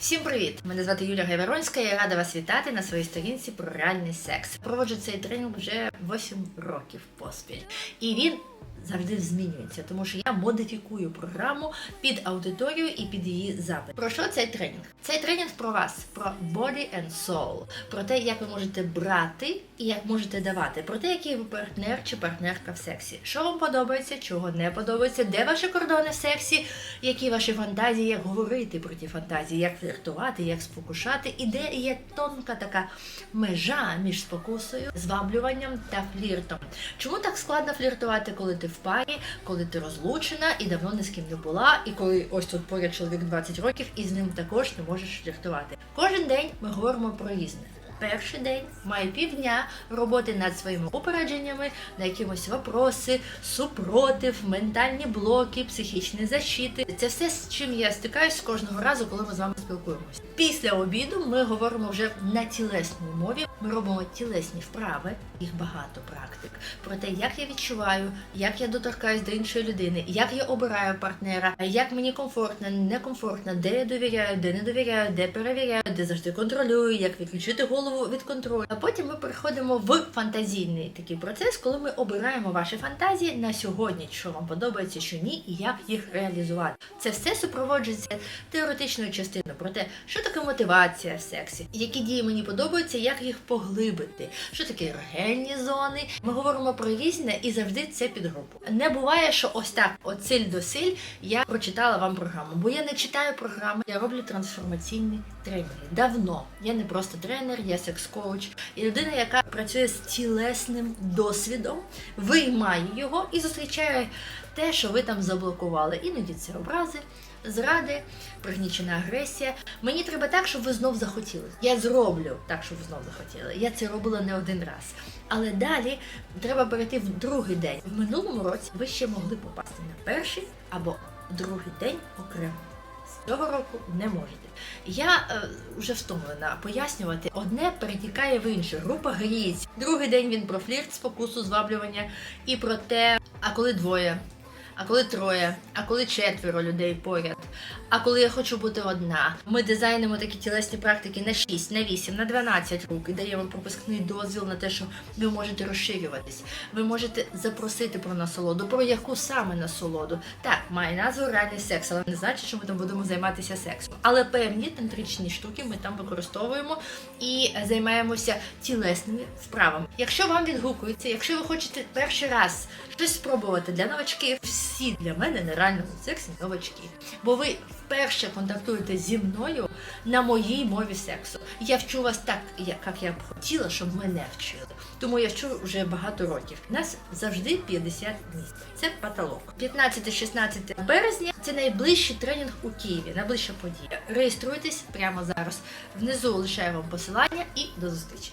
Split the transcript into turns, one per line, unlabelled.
Всім привіт! Мене звати Юля Гайворонська. Я рада вас вітати на своїй сторінці про реальний секс. Проводжу цей тренінг вже 8 років поспіль, і він завжди змінюється, тому що я модифікую програму під аудиторію і під її запит. Про що цей тренінг? Цей тренінг про вас, про body and soul, про те, як ви можете брати і як можете давати, про те, який ви партнер чи партнерка в сексі, що вам подобається, чого не подобається, де ваші кордони в сексі, які ваші фантазії, як говорити про ті фантазії, як фліртувати, як спокушати, і де є тонка така межа між спокусою, зваблюванням та фліртом. Чому так складно фліртувати, коли ти в парі, коли ти розлучена і давно не з ким не була, і коли ось тут поряд чоловік 20 років і з ним також не можеш жартувати. Кожен день ми говоримо про різне. Перший день має півдня роботи над своїми упередженнями, на якимось вопроси, супротив, ментальні блоки, психічні защити. Це все, з чим я стикаюсь кожного разу, коли ми з вами спілкуємося. Після обіду ми говоримо вже на тілесній мові. Ми робимо тілесні вправи, їх багато практик. Про те, як я відчуваю, як я доторкаюсь до іншої людини, як я обираю партнера, як мені комфортно, некомфортно, де я довіряю, де не довіряю, де перевіряю, де завжди контролюю, як відключити голову від контролю. А потім ми переходимо в фантазійний такий процес, коли ми обираємо ваші фантазії на сьогодні, що вам подобається, що ні, і як їх реалізувати. Це все супроводжується теоретичною частиною про те, що таке мотивація в сексі, які дії мені подобаються, як їх поглибити, що таке ергенні зони. Ми говоримо про різне і завжди це під групу. Не буває, що ось так, от силь до силь, я прочитала вам програму, бо я не читаю програми, я роблю трансформаційні тренінги. Давно я не просто тренер, я секс-коуч і людина, яка працює з тілесним досвідом, виймає його і зустрічає те, що ви там заблокували. Іноді це образи. Зради, пригнічена агресія. Мені треба так, щоб ви знов захотіли. Я зроблю так, щоб ви знов захотіли. Я це робила не один раз. Але далі треба перейти в другий день. В минулому році ви ще могли попасти на перший або другий день окремо. Цього року не можете. Я е, вже втомлена пояснювати. Одне перетікає в інше. Група гріється. Другий день він про флірт, спокусу, зваблювання і про те, а коли двоє. А коли троє, а коли четверо людей поряд, а коли я хочу бути одна. Ми дизайнимо такі тілесні практики на 6, на 8, на 12 рук і даємо пропускний дозвіл на те, що ви можете розширюватись. Ви можете запросити про насолоду, про яку саме насолоду. Так, має назву реальний секс, але не значить, що ми там будемо займатися сексом. Але певні тантричні штуки ми там використовуємо і займаємося тілесними вправами. Якщо вам відгукується, якщо ви хочете перший раз щось спробувати для новачків, всі для мене на реальному сексі новачки. Бо ви вперше контактуєте зі мною на моїй мові сексу. Я вчу вас так, як я б хотіла, щоб мене вчили. Тому я вчу вже багато років. Нас завжди 50 місць. Це потолок. 15-16 березня це найближчий тренінг у Києві, найближча подія. Реєструйтесь прямо зараз. Внизу лишаю вам посилання і до зустрічі.